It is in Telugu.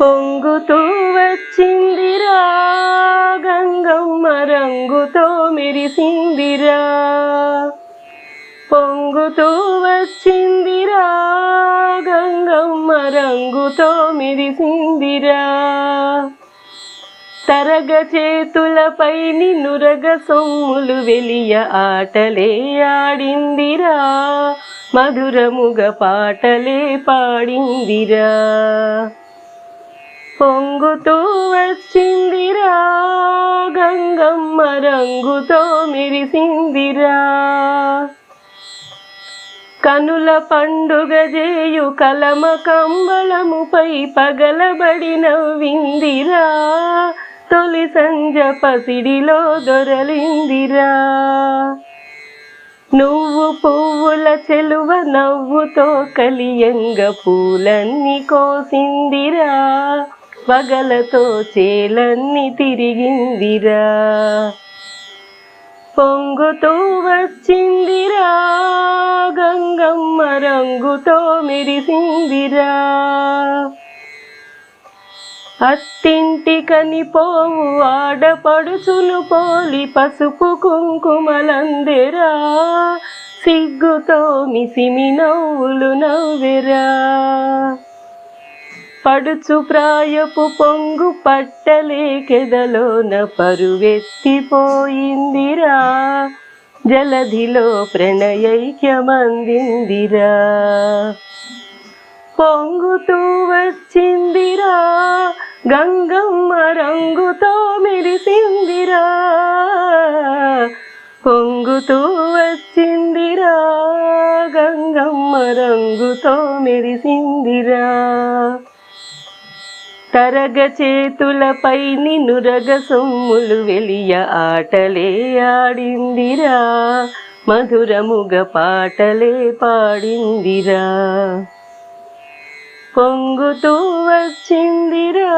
పొంగుతూ వచ్చిందిరా గంగమ్మ రంగుతో మెరిసిందిరా పొంగుతూ వచ్చిందిరా గంగమ్మ రంగుతో మెరిసిందిరా తరగ చేతులపై నురగ సొమ్ములు వెలియ ఆటలే ఆడిందిరా మధురముగ పాటలే పాడిందిరా పొంగుతూ వచ్చిందిరా గంగమ్మ రంగుతో మెరిసిందిరా. కనుల పండుగ జేయు కలమ కంబళముపై పగలబడి నవ్విందిరా. తొలి సంజ పసిడిలో దొరలిందిరా. నువ్వు పువ్వుల చెలువ నవ్వుతో కలియంగ పూలన్నీ కోసిందిరా. వగలతో చేలన్నీ తిరిగిందిరా. పొంగుతూ వచ్చిందిరా గంగమ్మ రంగుతో మెరిసిందిరా. అత్తింటి కనిపోవు ఆడపడుచులు పోలి పసుపు కుంకుమలందెరా. సిగ్గుతో మిసిమి నవ్వులు నవ్వెరా. పడుచు ప్రాయపు పొంగు పట్టలేకెదలోన పరువెత్తిపోయిందిరా. జలధిలో ప్రణయైక్యమందిందిరా. పొంగుతూ వచ్చిందిరా గంగమ్మ రంగుతో మెరిసిందిరా. పొంగుతూ వచ్చిందిరా గంగమ్మ రంగుతో మెరిసిందిరా. తరగ చేతులపై నురగ సొమ్ములు వెలియ ఆటలే ఆడిందిరా. మధురముగ పాటలే పాడిందిరా. పొంగుతూ వచ్చిందిరా.